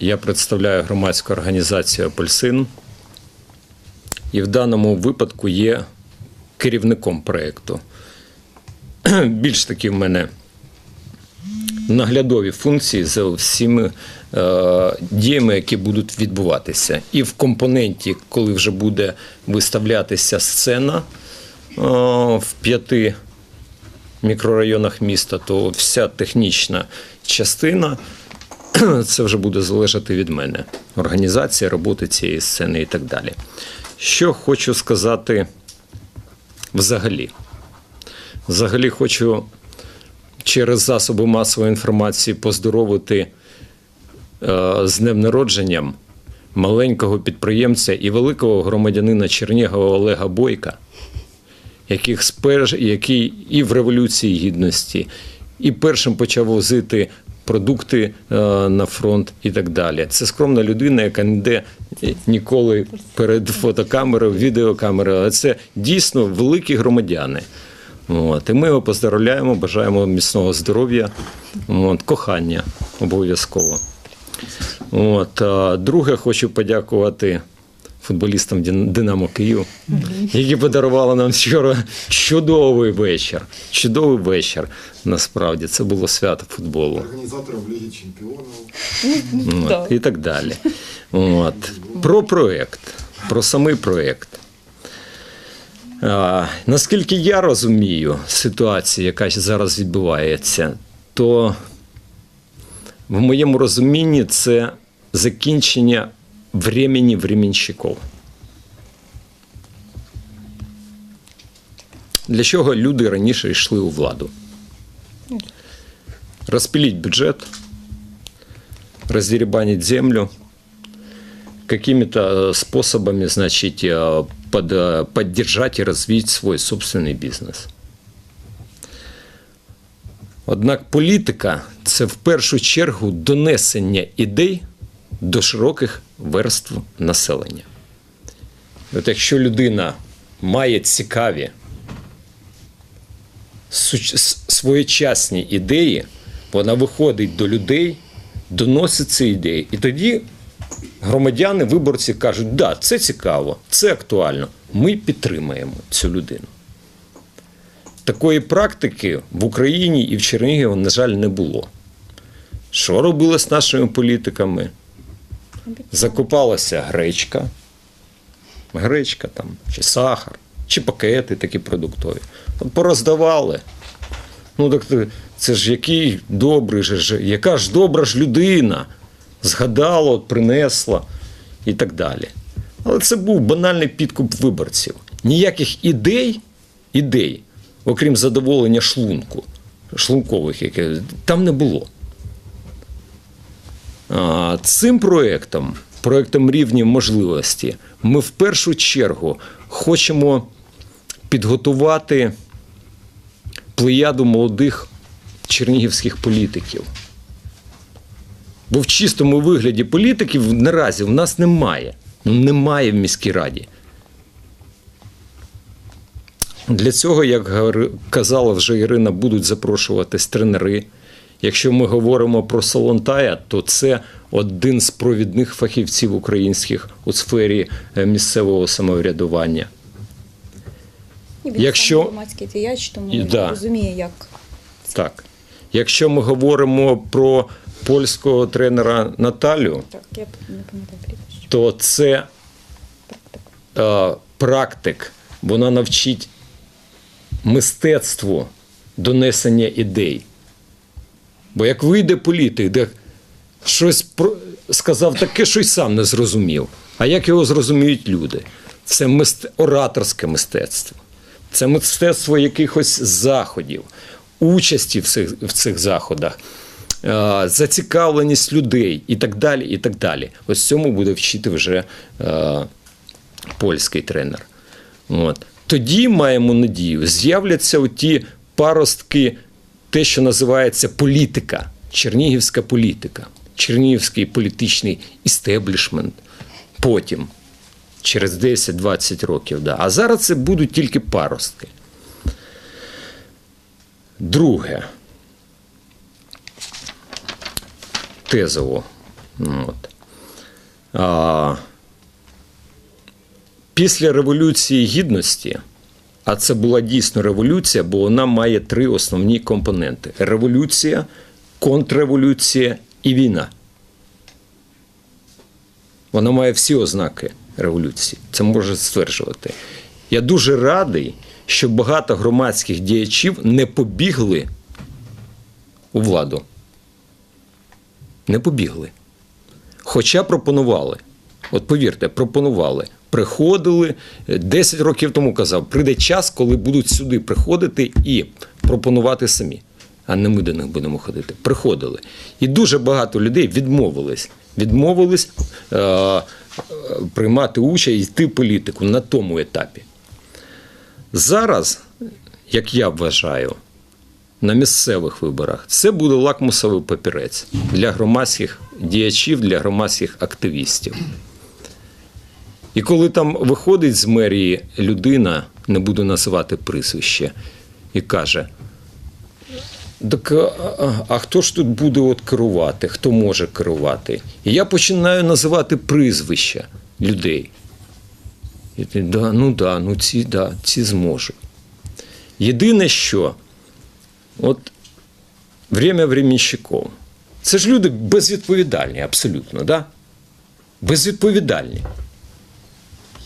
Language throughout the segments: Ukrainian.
Я представляю громадську організацію Апельсин і в даному випадку є керівником проєкту. Більш таки в мене наглядові функції за всіми е, діями, які будуть відбуватися. І в компоненті, коли вже буде виставлятися сцена е, в п'яти мікрорайонах міста, то вся технічна частина це вже буде залежати від мене. Організація роботи цієї сцени і так далі. Що хочу сказати взагалі? Взагалі хочу через засоби масової інформації поздоровити е, з днем народженням маленького підприємця і великого громадянина Чернігова Олега Бойка, яких сперш, який і в Революції Гідності, і першим почав возити продукти е, на фронт і так далі. Це скромна людина, яка не йде ніколи перед фотокамерою, відеокамерою, але це дійсно великі громадяни. От, і ми його поздравляємо, бажаємо міцного здоров'я, от, кохання обов'язково. От, друге, хочу подякувати футболістам Динамо Київ, які подарували нам вчора чудовий вечір. Чудовий вечір. Насправді це було свято футболу. організатором Ліги Чемпіонів. От, і так далі. От. Про проєкт, про самий проєкт. А, наскільки я розумію ситуацію, яка зараз відбувається, то в моєму розумінні це закінчення времени временщиків. Для чого люди раніше йшли у владу? Розпиліть бюджет, раздеребанить землю, какими-то э, способами, значит, э, под, э, поддержать и развить свой собственний бізнес. Однак політика це в першу чергу донесення ідей до широких верств населення. От якщо людина має цікаві своєчасні ідеї, вона виходить до людей, доносить ці ідеї. І тоді громадяни, виборці кажуть, да, це цікаво, це актуально. Ми підтримаємо цю людину. Такої практики в Україні і в Чернігові, на жаль, не було. Що робили з нашими політиками? Закупалася гречка, гречка там, чи сахар, чи пакети такі продуктові. Пороздавали. Ну так це ж який добрий ж, яка ж добра ж людина згадала, от, принесла і так далі. Але це був банальний підкуп виборців. Ніяких ідей, ідей, окрім задоволення шлунку, шлункових, яке там не було. Цим проєктом, проєктом рівні можливості, ми в першу чергу хочемо підготувати плеяду молодих чернігівських політиків. Бо в чистому вигляді політиків наразі в нас немає. Ну, немає в міській раді. Для цього, як казала вже Ірина, будуть запрошуватись тренери. Якщо ми говоримо про Солонтая, то це один з провідних фахівців українських у сфері е, місцевого самоврядування. І він Якщо- сам громадський діяч, тому він да. розуміє, як Так. Якщо ми говоримо про польського тренера Наталю, так, я не пам'ятаю то це е, практик, вона навчить мистецтву донесення ідей. Бо як вийде політик, де щось про- сказав таке, що й сам не зрозумів. А як його зрозуміють люди? Це мист... ораторське мистецтво, це мистецтво якихось заходів, участі в цих, в цих заходах, е, зацікавленість людей і так далі. і так далі. Ось цьому буде вчити вже е, польський тренер. От. Тоді маємо надію, з'являться ті паростки, те, що називається політика, чернігівська політика, чернігівський політичний істеблішмент. Потім, через 10-20 років. Да. А зараз це будуть тільки паростки. Друге. Тезово. От. А, після Революції Гідності, а це була дійсно революція, бо вона має три основні компоненти: революція, контрреволюція і війна. Вона має всі ознаки революції. Це може стверджувати. Я дуже радий, що багато громадських діячів не побігли у владу. Не побігли. Хоча пропонували. От повірте, пропонували. Приходили 10 років тому казав, прийде час, коли будуть сюди приходити і пропонувати самі. А не ми до них будемо ходити. Приходили. І дуже багато людей відмовились. Відмовились е- е- приймати участь і йти в політику на тому етапі. Зараз, як я вважаю, на місцевих виборах це буде лакмусовий папірець для громадських діячів, для громадських активістів. І коли там виходить з мерії людина, не буду називати прізвище, і каже: так, а, а- хто ж тут буде от керувати? Хто може керувати? І я починаю називати прізвища людей. І ти, да, ну да, ну ці, да, ці зможуть. Єдине, що от время временщиков. Це ж люди безвідповідальні, абсолютно, да? Безвідповідальні.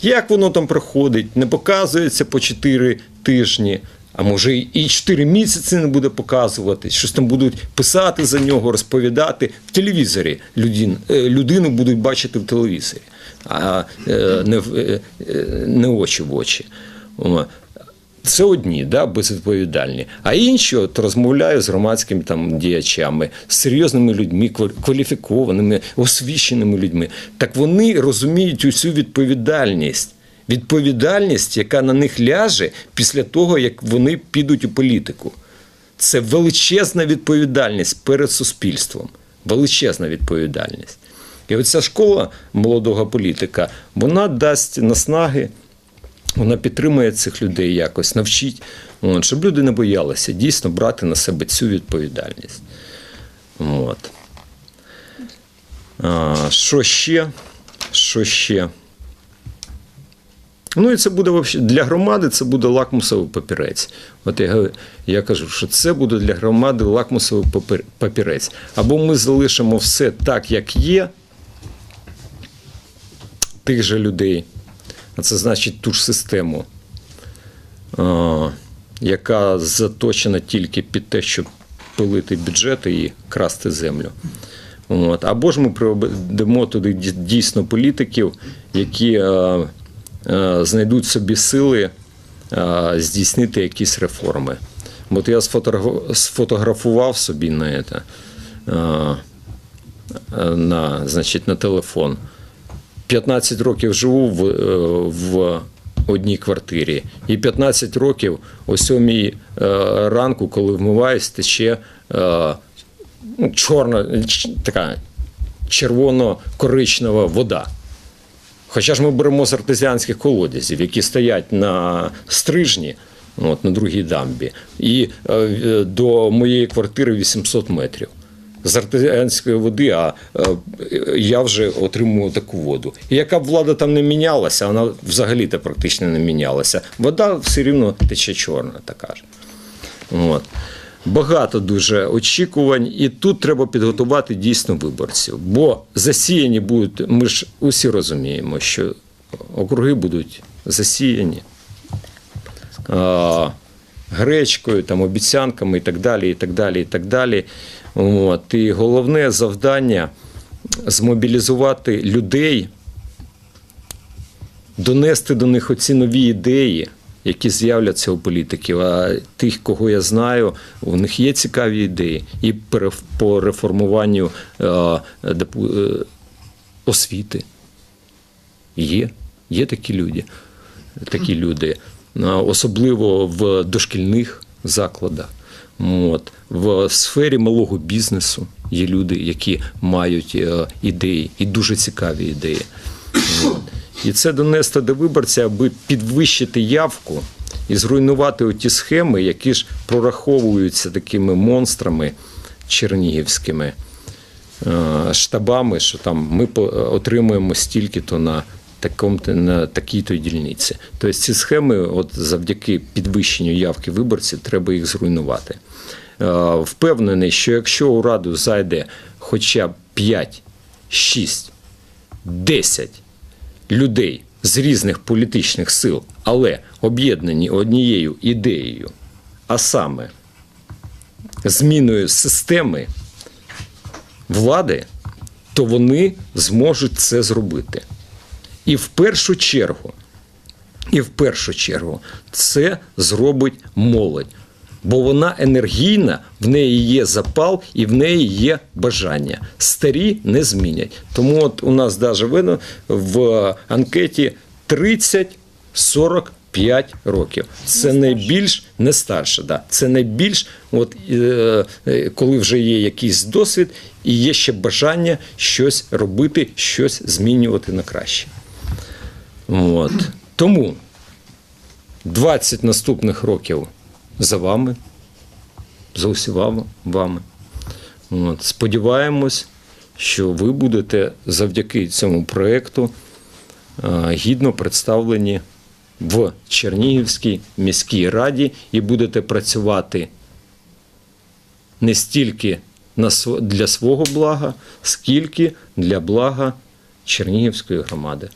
Як воно там проходить, не показується по 4 тижні, а може і 4 місяці не буде показувати, щось там будуть писати за нього, розповідати в телевізорі. Людин, е, людину будуть бачити в телевізорі, а е, не, в- е, не очі в очі. Це одні, да, безвідповідальні. А інші от розмовляю з громадськими там діячами, з серйозними людьми, кваліфікованими, освіченими людьми. Так вони розуміють усю відповідальність. Відповідальність, яка на них ляже після того, як вони підуть у політику. Це величезна відповідальність перед суспільством. Величезна відповідальність. І оця школа молодого політика, вона дасть наснаги вона підтримує цих людей якось, навчить, от, щоб люди не боялися дійсно брати на себе цю відповідальність. От. А, що ще? Що ще? Ну і це буде для громади це буде лакмусовий папірець. От я, я кажу, що це буде для громади лакмусовий папірець. Або ми залишимо все так, як є, тих же людей, а це значить ту ж систему, яка заточена тільки під те, щоб пилити бюджети і красти землю. От. Або ж ми приведемо туди дійсно політиків, які е, е, знайдуть собі сили е, здійснити якісь реформи. От я сфотографував собі на, це, е, на, значить, на телефон. 15 років живу в, е, в одній квартирі. І 15 років о 7 е, ранку, коли вмиваюсь, тече е, ну, чорна, така червоно-коричнева вода. Хоча ж ми беремо з артезіанських колодязів, які стоять на стрижні, от, на другій дамбі, і е, до моєї квартири 800 метрів. З артезіанської води, а е, я вже отримую таку воду. І яка б влада там не мінялася, вона взагалі-то практично не мінялася. Вода все рівно тече чорна, така ж. От. Багато дуже очікувань, і тут треба підготувати дійсно виборців. Бо засіяні будуть, ми ж усі розуміємо, що округи будуть засіяні а, гречкою, там, обіцянками і так далі. і так далі, і так далі. От. І головне завдання змобілізувати людей, донести до них оці нові ідеї, які з'являться у політиків. А тих, кого я знаю, у них є цікаві ідеї і по реформуванню е, е, освіти. Є, є такі люди, такі люди, особливо в дошкільних закладах. От. В сфері малого бізнесу є люди, які мають е, ідеї і дуже цікаві ідеї. От. І це донести до виборця, аби підвищити явку і зруйнувати оті схеми, які ж прораховуються такими монстрами чернігівськими. е, штабами, що там ми по- отримуємо стільки-то на такій-то дільниці. Тобто ці схеми, от завдяки підвищенню явки виборців, треба їх зруйнувати. Е, Впевнений, що якщо у раду зайде хоча б 5, 6, 10 людей з різних політичних сил, але об'єднані однією ідеєю, а саме зміною системи влади, то вони зможуть це зробити. І в першу чергу, і в першу чергу це зробить молодь. Бо вона енергійна, в неї є запал і в неї є бажання. Старі не змінять. Тому от у нас навіть видно в анкеті 30-45 років. Це найбільш не старше, да. це найбільш, от, е, е, коли вже є якийсь досвід і є ще бажання щось робити, щось змінювати на краще. От. Тому 20 наступних років за вами, за усіма вами. От. Сподіваємось, що ви будете завдяки цьому проєкту гідно представлені в Чернігівській міській раді і будете працювати не стільки для свого блага, скільки для блага Чернігівської громади.